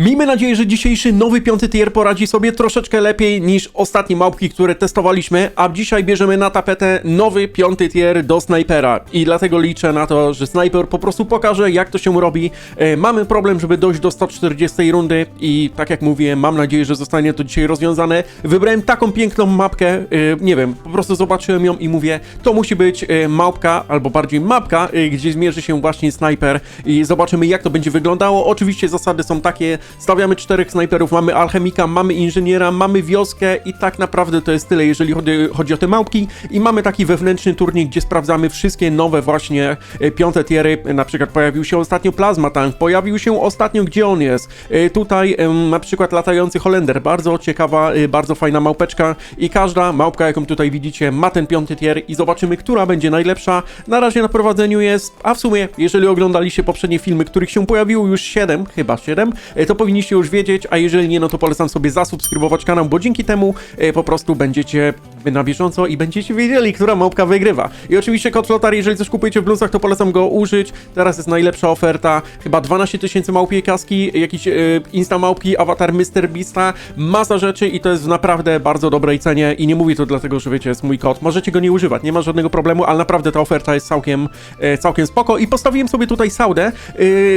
Miejmy nadzieję, że dzisiejszy nowy piąty tier poradzi sobie troszeczkę lepiej niż ostatnie małpki, które testowaliśmy, a dzisiaj bierzemy na tapetę nowy piąty tier do snajpera i dlatego liczę na to, że snajper po prostu pokaże jak to się robi. E, mamy problem, żeby dojść do 140 rundy i tak jak mówiłem, mam nadzieję, że zostanie to dzisiaj rozwiązane. Wybrałem taką piękną mapkę, e, nie wiem, po prostu zobaczyłem ją i mówię, to musi być e, małpka, albo bardziej mapka, e, gdzie zmierzy się właśnie snajper i zobaczymy jak to będzie wyglądało. Oczywiście zasady są takie, stawiamy czterech snajperów, mamy alchemika, mamy inżyniera, mamy wioskę i tak naprawdę to jest tyle, jeżeli chodzi, chodzi o te małpki. I mamy taki wewnętrzny turniej, gdzie sprawdzamy wszystkie nowe właśnie e, piąte tiery, na przykład pojawił się ostatnio Plasma Tank, pojawił się ostatnio, gdzie on jest, E, tutaj na przykład latający Holender, bardzo ciekawa, e, bardzo fajna małpeczka. I każda małpka, jaką tutaj widzicie, ma ten piąty tier i zobaczymy, która będzie najlepsza. Na razie na prowadzeniu jest, a w sumie, jeżeli oglądaliście poprzednie filmy, których się pojawiło już 7, chyba 7, e, to powinniście już wiedzieć, a jeżeli nie, no to polecam sobie zasubskrybować kanał, bo dzięki temu e, po prostu będziecie na bieżąco i będziecie wiedzieli, która małpka wygrywa. I oczywiście kod Flotar, jeżeli coś kupujecie w blusach, to polecam go użyć. Teraz jest najlepsza oferta, chyba 12 tysięcy małpiej kaski, jakieś e, insta małpki, awatar Mr. Beasta, masa rzeczy i to jest w naprawdę bardzo dobrej cenie i nie mówię to dlatego, że wiecie, jest mój kod. Możecie go nie używać, nie ma żadnego problemu, ale naprawdę ta oferta jest całkiem, e, całkiem spoko i postawiłem sobie tutaj saudę. E,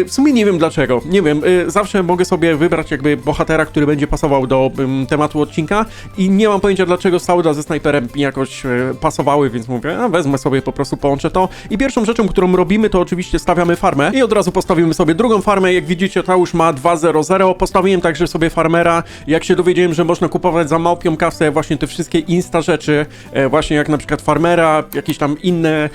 w sumie nie wiem dlaczego, nie wiem, e, zawsze mogę sobie wybrać jakby bohatera, który będzie pasował do ym, tematu odcinka i nie mam pojęcia dlaczego sauda ze snajperem jakoś e, pasowały, więc mówię, wezmę sobie po prostu, połączę to. I pierwszą rzeczą, którą robimy, to oczywiście stawiamy farmę. I od razu postawimy sobie drugą farmę, jak widzicie ta już ma 2.00, postawiłem także sobie farmera, jak się dowiedziałem, że można kupować za małpią kasę właśnie te wszystkie insta rzeczy, e, właśnie jak na przykład farmera, jakieś tam inne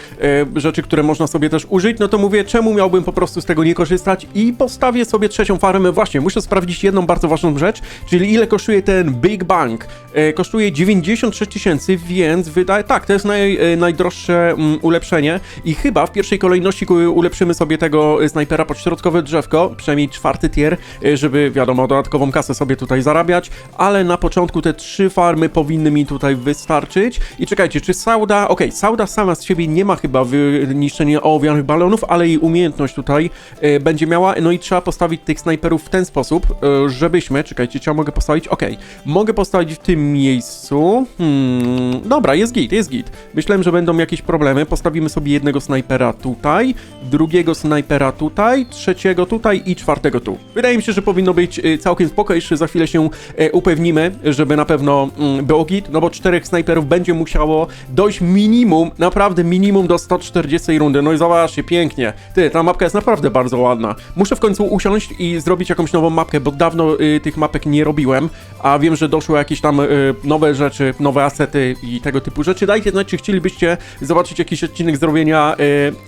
e, rzeczy, które można sobie też użyć, no to mówię, czemu miałbym po prostu z tego nie korzystać? I postawię sobie trzecią farmę, właśnie, muszę sprawdzić jedną bardzo ważną rzecz, czyli ile kosztuje ten Big Bang, kosztuje 96 tysięcy, więc wydaje, tak, to jest naj, e, najdroższe mm, ulepszenie. I chyba w pierwszej kolejności ulepszymy sobie tego e, snajpera pod środkowe drzewko, przynajmniej czwarty tier, e, żeby wiadomo, dodatkową kasę sobie tutaj zarabiać, ale na początku te trzy farmy powinny mi tutaj wystarczyć. I czekajcie, czy Sauda, okej, Sauda sama z siebie nie ma chyba wyniszczenia ołowianych balonów, ale jej umiejętność tutaj e, będzie miała, no i trzeba postawić tych snajperów w ten sposób, e, żebyśmy, czekajcie, czy ja mogę postawić, okej, mogę postawić w tym miejscu, hmm, dobra, jest git, jest git, myślałem, że będą jakieś problemy, postawimy sobie jednego snajpera tutaj, drugiego snajpera tutaj, trzeciego tutaj i czwartego tu. Wydaje mi się, że powinno być e, całkiem spoko, jeszcze za chwilę się e, upewnimy, żeby na pewno mm, było git, no bo czterech snajperów będzie musiało dojść minimum, naprawdę minimum do 140 rundy, no i zobaczcie, pięknie. Ty, ta mapka jest naprawdę bardzo ładna. Muszę w końcu usiąść i zrobić jakąś nową mapkę, bo dawno y, tych mapek nie robiłem, a wiem, że doszły jakieś tam y, nowe rzeczy, nowe asety i tego typu rzeczy. Dajcie znać, czy chcielibyście zobaczyć jakiś odcinek zrobienia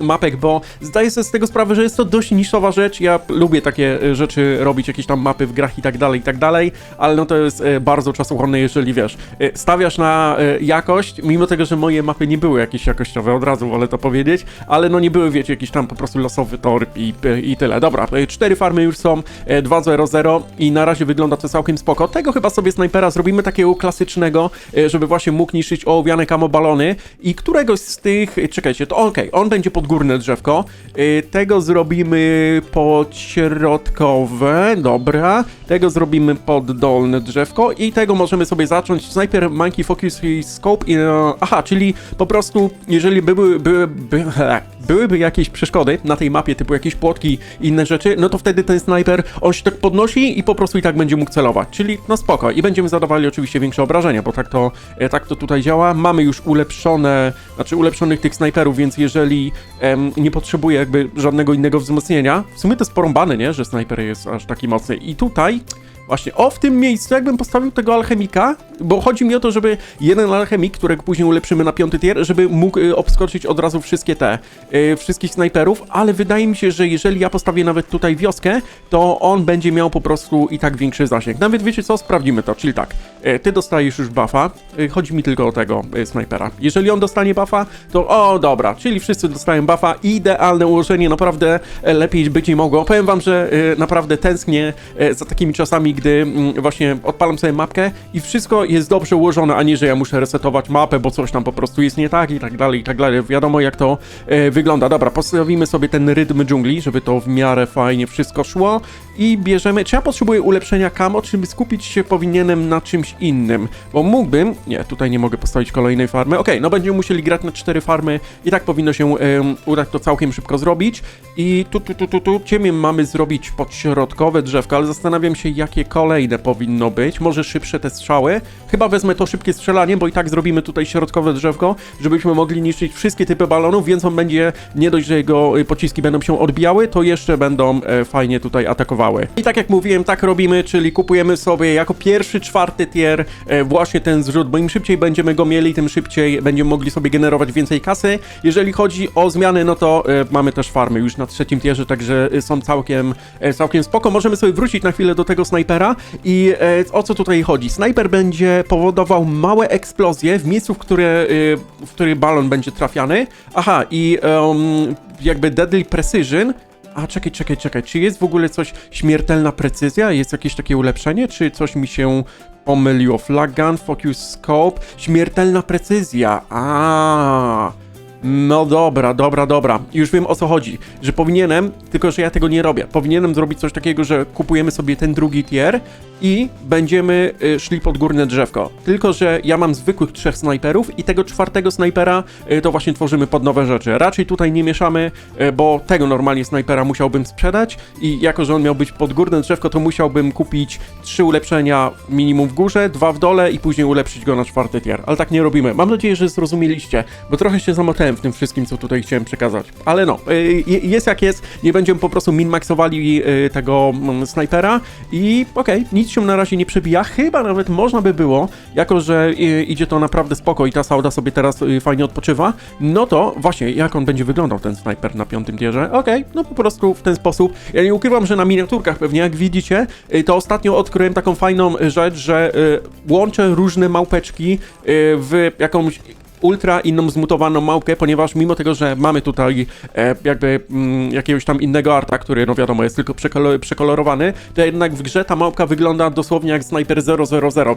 y, mapek, bo zdaję sobie z tego sprawę, że jest to dość niszowa rzecz. Ja lubię takie y, rzeczy robić, jakieś tam mapy w grach i tak dalej, i tak dalej, ale no to jest y, bardzo czasochłonne, jeżeli wiesz, y, stawiasz na y, jakość, mimo tego, że moje mapy nie były jakieś jakościowe, od razu wolę to powiedzieć, ale no nie były, wiecie, jakiś tam po prostu losowy tor i, y, i tyle. Dobra, y, cztery farmy już są, y, 2-0-0 i na razie wygląda to całkiem spoko. Tego chyba sobie snajpera zrobimy takiego klasycznego, żeby właśnie mógł niszczyć ołowiane kamobalony i któregoś z tych, y, czekajcie, to okej, on będzie pod górne drzewko, y, tego zrobimy pod środkowe, dobra, tego zrobimy pod dolne drzewko i tego możemy sobie zacząć. Snajper, Monkey, Focus i Scope i... e, Aha, czyli po prostu, jeżeli były, były, by, byłyby jakieś przeszkody na tej mapie, typu jakieś płotki inne rzeczy, no to wtedy ten snajper, on się tak podnosi i po prostu i tak będzie mógł celować. Czyli no spoko. I będziemy zadawali oczywiście większe obrażenia, bo tak to, e, tak to tutaj działa. Mamy już ulepszone, znaczy ulepszonych tych snajperów, więc jeżeli em, nie potrzebuje jakby żadnego innego wzmocnienia, w sumie to jest porąbane, nie, że snajper jest aż taki mocny. I tutaj Właśnie, o w tym miejscu, jakbym postawił tego alchemika, bo chodzi mi o to, żeby jeden alchemik, którego później ulepszymy na piąty tier, żeby mógł y, obskoczyć od razu wszystkie te, y, wszystkich snajperów, ale wydaje mi się, że jeżeli ja postawię nawet tutaj wioskę, to on będzie miał po prostu i tak większy zasięg. Nawet wiecie co, sprawdzimy to, czyli tak, y, ty dostajesz już buffa, Chodzi mi tylko o tego y, snajpera. Jeżeli on dostanie buffa, to o dobra, czyli wszyscy dostają buffa. Idealne ułożenie, naprawdę e, lepiej być nie mogło. Powiem wam, że y, naprawdę tęsknię e, za takimi czasami, gdy mm, właśnie odpalam sobie mapkę i wszystko jest dobrze ułożone, a nie, że ja muszę resetować mapę, bo coś tam po prostu jest nie tak i tak dalej, i tak dalej. Wiadomo jak to e, wygląda. Dobra, postawimy sobie ten rytm dżungli, żeby to w miarę fajnie wszystko szło i bierzemy... Czy ja potrzebuję ulepszenia camo, czy skupić się powinienem na czymś innym? Bo mógłbym... Nie, tutaj nie mogę postawić kolejnej farmy. Okej, no będziemy musieli grać na cztery farmy i tak powinno się em, udać to całkiem szybko zrobić. I tu, tu, tu, tu, tu, ciemię mamy zrobić podśrodkowe drzewko, ale zastanawiam się, jakie kolejne powinno być. Może szybsze te strzały? Chyba wezmę to szybkie strzelanie, bo i tak zrobimy tutaj środkowe drzewko, żebyśmy mogli niszczyć wszystkie typy balonów, więc on będzie, nie dość, że jego y, pociski będą się odbijały, to jeszcze będą e, fajnie tutaj atakowały. I tak jak mówiłem, tak robimy, czyli kupujemy sobie jako pierwszy, czwarty tier e, właśnie ten zrzut, im szybciej będziemy go mieli, tym szybciej będziemy mogli sobie generować więcej kasy. Jeżeli chodzi o zmiany, no to e, mamy też farmy już na trzecim tierze, także e, są całkiem, e, całkiem spoko. Możemy sobie wrócić na chwilę do tego snajpera i o co tutaj chodzi? Snajper będzie powodował małe eksplozje w miejscu, w które, w który balon będzie trafiany. Aha, i jakby Deadly Precision a czekaj, czekaj, czekaj. Czy jest w ogóle coś śmiertelna precyzja? Jest jakieś takie ulepszenie? Czy coś mi się pomyliło? Flag focus scope, śmiertelna precyzja. A. No dobra, dobra, dobra. Już wiem o co chodzi. Że powinienem, tylko że ja tego nie robię. Powinienem zrobić coś takiego, że kupujemy sobie ten drugi tier i będziemy y, szli pod górne drzewko. Tylko, że ja mam zwykłych trzech snajperów i tego czwartego snajpera y, to właśnie tworzymy pod nowe rzeczy. Raczej tutaj nie mieszamy, y, bo tego normalnie snajpera musiałbym sprzedać i jako, że on miał być pod górne drzewko, to musiałbym kupić trzy ulepszenia minimum w górze, dwa w dole i później ulepszyć go na czwarty tier. Ale tak nie robimy. Mam nadzieję, że zrozumieliście, bo trochę się zamotałem w tym wszystkim, co tutaj chciałem przekazać. Ale no, y, jest jak jest, nie będziemy po prostu min-maxowali y, tego mm, snajpera i okej, nic się na razie nie przebija, chyba nawet można by było, jako że y, idzie to naprawdę spoko i ta sauda sobie teraz fajnie odpoczywa, no to właśnie, jak on będzie wyglądał ten snajper na piątym tierze? Okej, no po prostu w ten sposób. Ja nie ukrywam, że na miniaturkach pewnie, jak widzicie, to ostatnio odkryłem taką fajną rzecz, że łączę różne małpeczki w jakąś ultra inną zmutowaną małpkę, ponieważ mimo tego, że mamy tutaj e, jakby mm, jakiegoś tam innego arta, który no wiadomo jest tylko przekolo przekolorowany, to jednak w grze ta małpka wygląda dosłownie jak Sniper 000,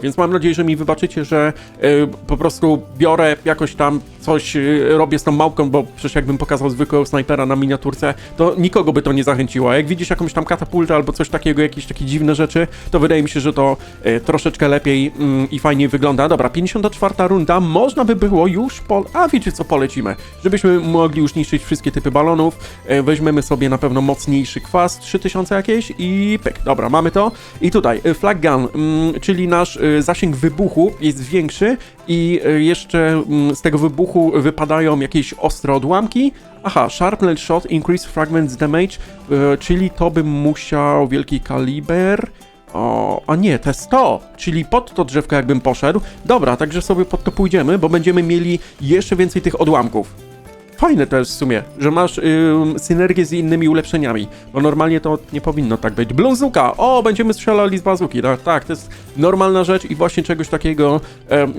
więc mam nadzieję, że mi wybaczycie, że e, po prostu biorę jakoś tam coś, e, robię z tą małpką, bo przecież jakbym pokazał zwykłego snajpera na miniaturce, to nikogo by to nie zachęciło. A jak widzisz jakąś tam katapultę albo coś takiego, jakieś takie dziwne rzeczy, to wydaje mi się, że to e, troszeczkę lepiej mm, i fajniej wygląda. Dobra, 54 runda, można by było już po... A wiecie co, polecimy. Żebyśmy mogli już niszczyć wszystkie typy balonów, e, weźmiemy sobie na pewno mocniejszy kwas, 3000 jakieś i pyk. Dobra, mamy to. I tutaj e, flag gun, mm, czyli nasz e, zasięg wybuchu jest większy i jeszcze mm, z tego wybuchu wypadają jakieś ostre odłamki. Aha, sharpnel shot, increase fragments damage, czyli to bym musiał wielki kaliber. O, a nie, te 100, czyli pod to drzewko jakbym poszedł. Dobra, także sobie pod to pójdziemy, bo będziemy mieli jeszcze więcej tych odłamków. Fajne to jest w sumie, że masz ym, synergię z innymi ulepszeniami, bo normalnie to nie powinno tak być. Blunzuka! O, będziemy strzelali z bazuki, tak, tak, to jest normalna rzecz i właśnie czegoś takiego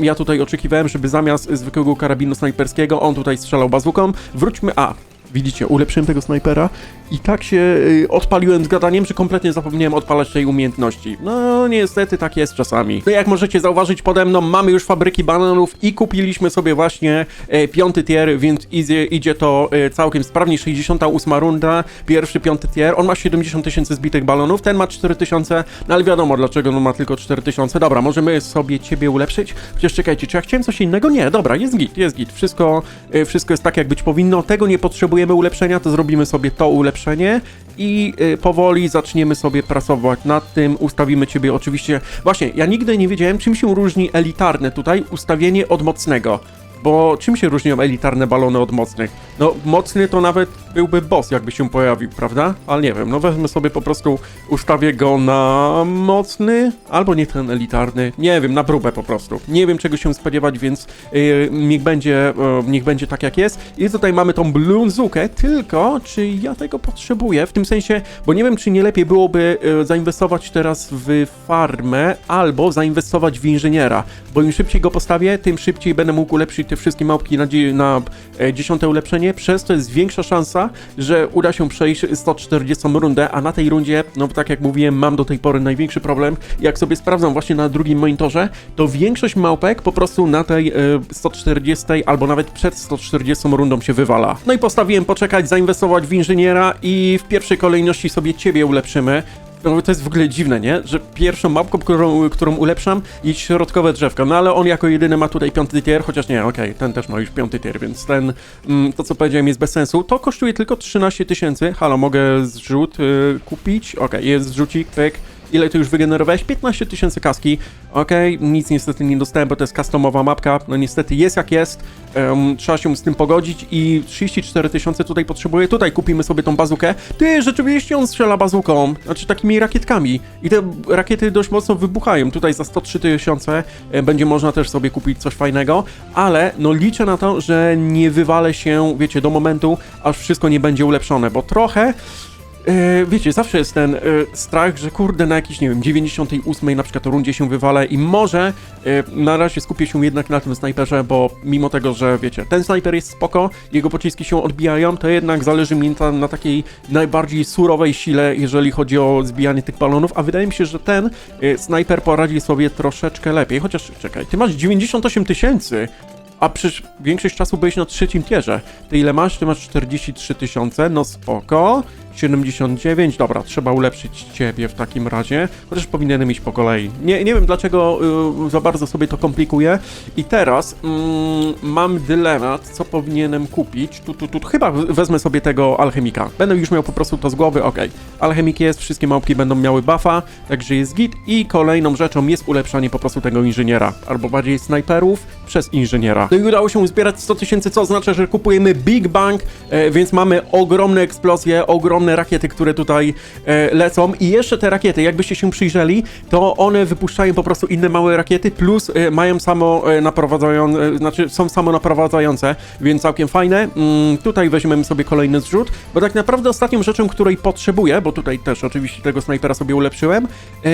ja tutaj oczekiwałem, żeby zamiast zwykłego karabinu snajperskiego on tutaj strzelał bazuką. Wróćmy, a, widzicie, ulepszyłem tego snajpera i tak się y, odpaliłem z gadaniem, że kompletnie zapomniałem odpalać tej umiejętności. No, niestety tak jest czasami. No jak możecie zauważyć pode mną, mamy już fabryki bananów i kupiliśmy sobie właśnie e, piąty tier, więc idzie, idzie to e, całkiem sprawnie. 68 runda, pierwszy piąty tier. On ma 70 tysięcy zbitych balonów, ten ma 4 tysiące, no ale wiadomo dlaczego on ma tylko 4 tysiące. Dobra, możemy sobie ciebie ulepszyć. Chociaż czekajcie, czy ja chciałem coś innego? Nie, dobra, jest git, jest git. Wszystko, e, wszystko jest tak jak być powinno. Tego nie potrzebujemy ulepszenia, to zrobimy sobie to ulepszenie i y, powoli zaczniemy sobie pracować nad tym, ustawimy ciebie oczywiście. Właśnie, ja nigdy nie wiedziałem, czym się różni elitarne tutaj ustawienie od mocnego. Bo czym się różnią elitarne balony od mocnych? No, mocny to nawet byłby boss, jakby się pojawił, prawda? Ale nie wiem, no wezmę sobie po prostu, ustawię go na mocny, albo nie ten elitarny, nie wiem, na próbę po prostu. Nie wiem czego się spodziewać, więc yy, niech będzie, yy, niech będzie tak jak jest. I tutaj mamy tą blunzukę, tylko czy ja tego potrzebuję? W tym sensie, bo nie wiem czy nie lepiej byłoby yy, zainwestować teraz w farmę, albo zainwestować w inżyniera, bo im szybciej go postawię, tym szybciej będę mógł ulepszyć te wszystkie małpki na, na e, dziesiąte ulepszenie, przez to jest większa szansa, że uda się przejść 140 rundę, a na tej rundzie, no tak jak mówiłem, mam do tej pory największy problem. Jak sobie sprawdzam właśnie na drugim monitorze, to większość małpek po prostu na tej e, 140 albo nawet przed 140 rundą się wywala. No i postawiłem poczekać, zainwestować w inżyniera i w pierwszej kolejności sobie ciebie ulepszymy. No to jest w ogóle dziwne, nie? Że pierwszą mapką, którą, którą ulepszam, jest środkowe drzewko. No ale on jako jedyny ma tutaj piąty tier, chociaż nie, okej, ten też ma już piąty tier, więc ten, mm, to co powiedziałem jest bez sensu. To kosztuje tylko 13 tysięcy. Halo, mogę zrzut y, kupić? Okej, jest zrzucik, pyk. Ile ty już wygenerowałeś? 15 tysięcy kaski. Okej, nic niestety nie dostałem, bo to jest customowa mapka. No niestety jest jak jest. Em, trzeba się z tym pogodzić i 34 tysiące tutaj potrzebuję. Tutaj kupimy sobie tą bazukę. Ty, rzeczywiście on strzela bazuką. Znaczy takimi rakietkami. I te rakiety dość mocno wybuchają. Tutaj za 103 tysiące e, będzie można też sobie kupić coś fajnego. Ale no liczę na to, że nie wywalę się, wiecie, do momentu, aż wszystko nie będzie ulepszone, bo trochę... E, wiecie, zawsze jest ten e, strach, że kurde na jakiejś, nie wiem, 98 na przykład rundzie się wywalę i może e, na razie skupię się jednak na tym snajperze, bo mimo tego, że wiecie, ten snajper jest spoko, jego pociski się odbijają, to jednak zależy mi na, na takiej najbardziej surowej sile, jeżeli chodzi o zbijanie tych balonów, a wydaje mi się, że ten e, snajper poradzi sobie troszeczkę lepiej, chociaż czekaj, ty masz 98 tysięcy, a przecież większość czasu byłeś na trzecim tierze. Ty ile masz? Ty masz 43 tysiące, no spoko. 79, dobra, trzeba ulepszyć ciebie w takim razie, chociaż powinienem iść po kolei. Nie, nie wiem dlaczego y, za bardzo sobie to komplikuję. I teraz mm, mam dylemat, co powinienem kupić. Tu, tu, tu, chyba wezmę sobie tego alchemika. Będę już miał po prostu to z głowy, okej. Alchemik jest, wszystkie małpki będą miały buffa, także jest git. I kolejną rzeczą jest ulepszanie po prostu tego inżyniera, albo bardziej snajperów przez inżyniera. No i udało się uzbierać 100 tysięcy, co oznacza, że kupujemy Big Bang, e, więc mamy ogromne eksplozje, ogromne rakiety, które tutaj e, lecą. I jeszcze te rakiety, jakbyście się przyjrzeli, to one wypuszczają po prostu inne małe rakiety, plus e, mają samo e, naprowadzające, znaczy są samo naprowadzające, więc całkiem fajne. Mm, tutaj weźmiemy sobie kolejny zrzut, bo tak naprawdę ostatnią rzeczą, której potrzebuję, bo tutaj też oczywiście tego snajpera sobie ulepszyłem, e,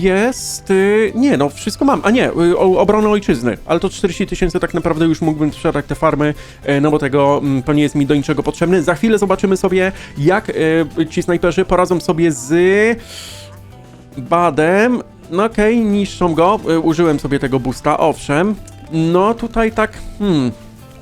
jest... E, nie, no wszystko mam. A nie, e, obrona ojczyzny, ale to 40 tysięcy tak naprawdę już mógłbym sprzedać te farmy, e, no bo tego mm, to nie jest mi do niczego potrzebne. Za chwilę zobaczymy sobie, jak e, ci snajperzy poradzą sobie z Badem. No okej, niszczą go. E, Użyłem sobie tego boosta, owszem. No tutaj tak, hmm...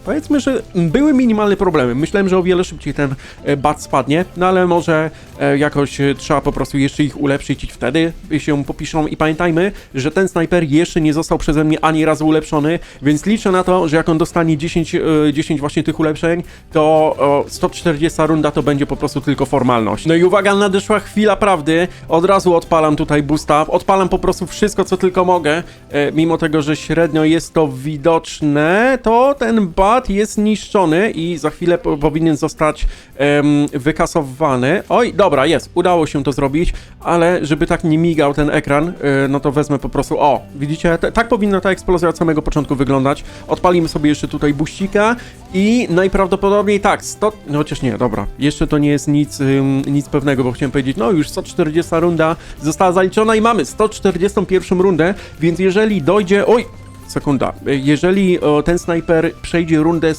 Powiedzmy, że były minimalne problemy. Myślałem, że o wiele szybciej ten e, bat spadnie, no ale może e, jakoś e, trzeba po prostu jeszcze ich ulepszyć i wtedy się popiszą. I pamiętajmy, że ten snajper jeszcze nie został przeze mnie ani razu ulepszony, więc liczę na to, że jak on dostanie 10, e, 10 właśnie tych ulepszeń, to o, 140 runda to będzie po prostu tylko formalność. No i uwaga, nadeszła chwila prawdy. Od razu odpalam tutaj boosta, odpalam po prostu wszystko, co tylko mogę. Mimo tego, że średnio jest to widoczne, to ten bat jest niszczony i za chwilę po, powinien zostać em, wykasowany. Oj, dobra, jest, udało się to zrobić, ale żeby tak nie migał ten ekran, e, no to wezmę po prostu, o, widzicie, T- tak powinna ta eksplozja od samego początku wyglądać. Odpalimy sobie jeszcze tutaj buścika i najprawdopodobniej tak, 100, no chociaż nie, dobra, jeszcze to nie jest nic, nic pewnego, bo chciałem powiedzieć, no już 140 runda została zaliczona i mamy 141 rundę, więc jeżeli dojdzie, oj, sekunda, jeżeli o, ten snajper przejdzie rundę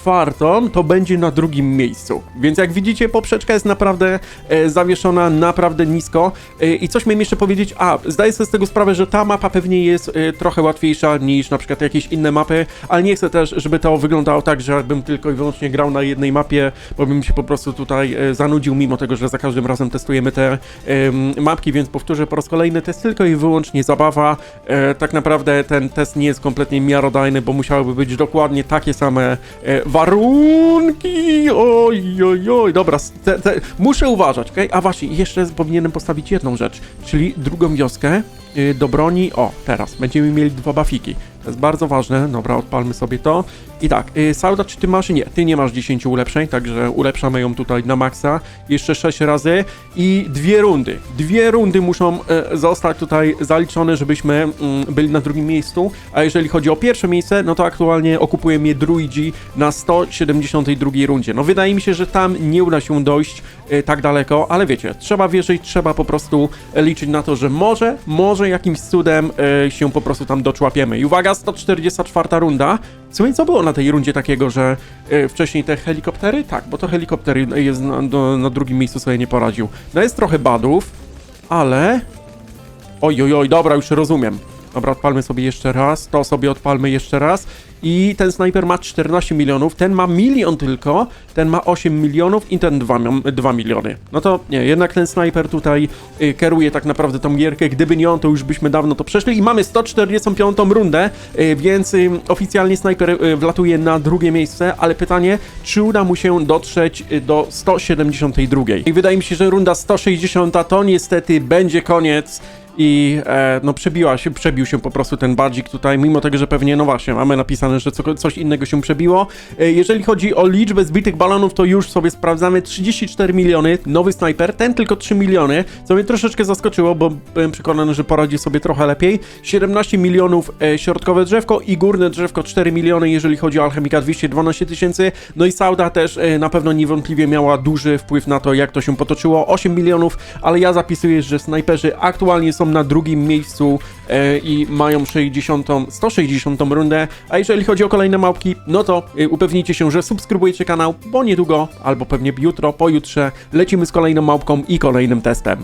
144, to będzie na drugim miejscu. Więc jak widzicie, poprzeczka jest naprawdę e, zawieszona naprawdę nisko. E, I coś miałem jeszcze powiedzieć, a zdaję sobie z tego sprawę, że ta mapa pewnie jest e, trochę łatwiejsza niż na przykład jakieś inne mapy, ale nie chcę też, żeby to wyglądało tak, że jakbym tylko i wyłącznie grał na jednej mapie, bo bym się po prostu tutaj e, zanudził, mimo tego, że za każdym razem testujemy te em, mapki, więc powtórzę po raz kolejny, to jest tylko i wyłącznie zabawa. E, tak naprawdę ten test nie jest kompletnie miarodajny, bo musiałyby być dokładnie takie same e, warunki. Oj, oj, oj, dobra, te, te, muszę uważać, okej? A właśnie, jeszcze powinienem postawić jedną rzecz, czyli drugą wioskę y, do broni. O, teraz będziemy mieli dwa bafiki. To jest bardzo ważne. Dobra, odpalmy sobie to. I tak, y, Sauda, czy ty masz? Nie, ty nie masz 10 ulepszeń, także ulepszamy ją tutaj na maksa. Jeszcze 6 razy i dwie rundy. Dwie rundy muszą e, zostać tutaj zaliczone, żebyśmy mm, byli na drugim miejscu. A jeżeli chodzi o pierwsze miejsce, no to aktualnie okupuje mnie Druidzi na 172 rundzie. No wydaje mi się, że tam nie uda się dojść e, tak daleko, ale wiecie, trzeba wierzyć, trzeba po prostu liczyć na to, że może, może jakimś cudem e, się po prostu tam doczłapiemy. I uwaga, 144 runda. Sumie co było na tej rundzie takiego, że e, wcześniej te helikoptery? Tak, bo to helikoptery jest na, do, na drugim miejscu sobie nie poradził. No jest trochę badów, ale... Oj, oj, oj, dobra, już rozumiem. Dobra, odpalmy sobie jeszcze raz, to sobie odpalmy jeszcze raz. I ten snajper ma 14 milionów, ten ma milion tylko, ten ma 8 milionów i ten 2, 2 miliony. No to nie, jednak ten snajper tutaj y, kieruje tak naprawdę tą gierkę. Gdyby nie on, to już byśmy dawno to przeszli. I mamy 145 rundę, y, więc y, oficjalnie snajper y, wlatuje na drugie miejsce, ale pytanie, czy uda mu się dotrzeć y, do 172. I wydaje mi się, że runda 160 to niestety będzie koniec i e, no przebiła się, przebił się po prostu ten badzik tutaj, mimo tego, że pewnie, no właśnie, mamy napisane, że co, coś innego się przebiło. E, jeżeli chodzi o liczbę zbitych balonów, to już sobie sprawdzamy, 34 miliony, nowy snajper, ten tylko 3 miliony, co mnie troszeczkę zaskoczyło, bo byłem przekonany, że poradzi sobie trochę lepiej. 17 milionów e, środkowe drzewko i górne drzewko 4 miliony, jeżeli chodzi o Alchemika 212 tysięcy, no i Sauda też e, na pewno niewątpliwie miała duży wpływ na to, jak to się potoczyło, 8 milionów, ale ja zapisuję, że snajperzy aktualnie są na drugim miejscu e, i mają 60, 160 rundę, a jeżeli chodzi o kolejne małpki, no to e, upewnijcie się, że subskrybujecie kanał, bo niedługo, albo pewnie jutro, pojutrze lecimy z kolejną małpką i kolejnym testem.